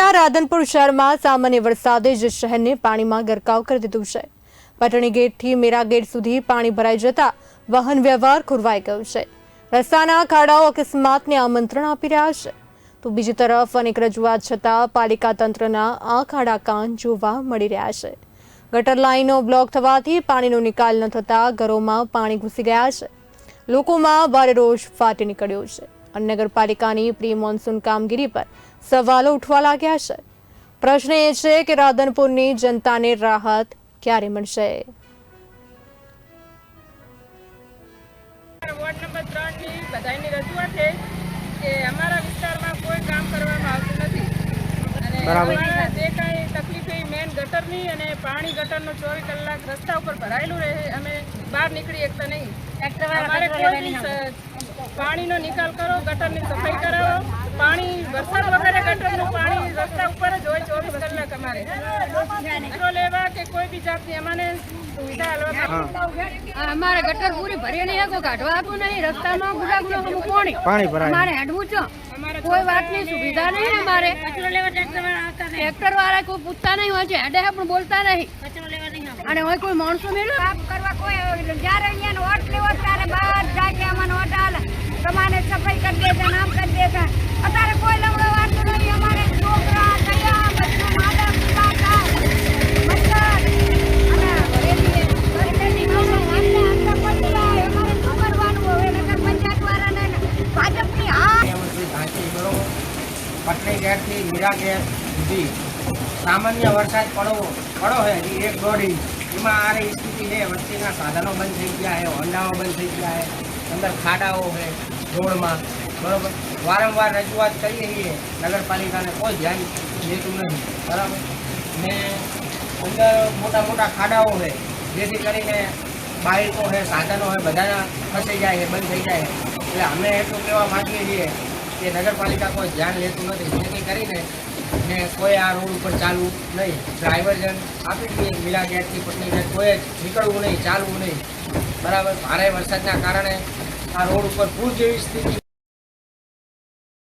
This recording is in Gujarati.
પાટણના રાધનપુર શહેરમાં સામાન્ય વરસાદે જ શહેરને પાણીમાં ગરકાવ કરી દીધું છે. પાટણી ગેટથી મેરા ગેટ સુધી પાણી ભરાઈ જતા વાહન વ્યવહાર ખોરવાઈ ગયો છે. રસ્તાના ખાડાઓ અકસ્માતને આમંત્રણ આપી રહ્યા છે. તો બીજી તરફ અનેક રજૂઆત છતાં પાલિકા તંત્રના આ ખાડા કાન જોવા મળી રહ્યા છે. ગટર લાઈનો બ્લોક થવાથી પાણીનો નિકાલ ન થતાં ઘરોમાં પાણી ઘૂસી ગયા છે. લોકોમાં ભારે રોષ ફાટી નીકળ્યો છે. અને નગરપાલિકાની પ્રી મોન્સૂન કામગીરી પર સવાલો ઉઠવા લાગ્યા છે. પ્રશ્ન એ છે કે રાધનપુરની જનતાને રાહત ક્યારે મળશે? વોર્ડ નંબર ત્રણની બધાની રજૂઆત છે કે અમારા વિસ્તારમાં કોઈ કામ કરવામાં આવતું નથી. અને અમારા જે કાંઈ તકલીફ એ મેન ગટરની અને પાણી ગટરનો ચોવીસ કલાક રસ્તા ઉપર ભરાયેલું રહે અમે બહાર નીકળી શકતા નહીં. અમારે કોઈ પાણીનો નિકાલ કરો ગટરની સફાઈ કરાવો. પાણી વરસાદ વગેરે ગટરનું પાણી રસ્તા ઉપર જ હોય ચોવીસ કલાક અમારે. મિત્રો લેવા કે કોઈ બી જાતની અમારે સુવિધા અમારે ગટર પૂરી ભરી નહીં શકો કાઢવા આપવું નહીં. રસ્તામાં અમુક પાણી પાણી ભરાય અમારે હેડવું છો. કોઈ વાતની સુવિધા નહીં અમારે. ટ્રેક્ટર વાળા કોઈ પૂછતા નહીં હોય છે હેડે પણ બોલતા નહીં. અને હોય કોઈ માણસો મેળવે? કરવા કોઈ જ્યારે અહીંયા લેવો હા મીરા ગેટ સુધી. સામાન્ય વરસાદ પડવો, પડો છે હજી એક દોઢ ઇંચ. એમાં આ સ્થિતિ છે વચ્ચેના સાધનો બંધ થઈ ગયા છે હોન્ડાઓ બંધ થઈ ગયા છે અંદર ખાડાઓ છે રોડમાં, બરાબર? વારંવાર રજૂઆત કરીએ છીએ નગરપાલિકાને કોઈ ધ્યાન દેતું નહીં બરાબર? ને અંદર મોટા મોટા ખાડાઓ છે. જેથી કરીને બાઇકો છે, સાધનો છે, બધાના ફસાઈ જાય છે, બંધ થઈ જાય એટલે અમે એટલું કહેવા માંગીએ છીએ કે નગરપાલિકા કોઈ ધ્યાન લેતું નથી. જેથી કરીને ને કોઈ આ રોડ ઉપર ચાલવું નહીં. ડ્રાઈવરજન આપી દઈએ મીલા ગેટથી પટની કોઈ જ નીકળવું નહીં, ચાલવું નહીં. બરાબર? ભારે વરસાદના કારણે આ રોડ ઉપર પૂર જેવી સ્થિતિ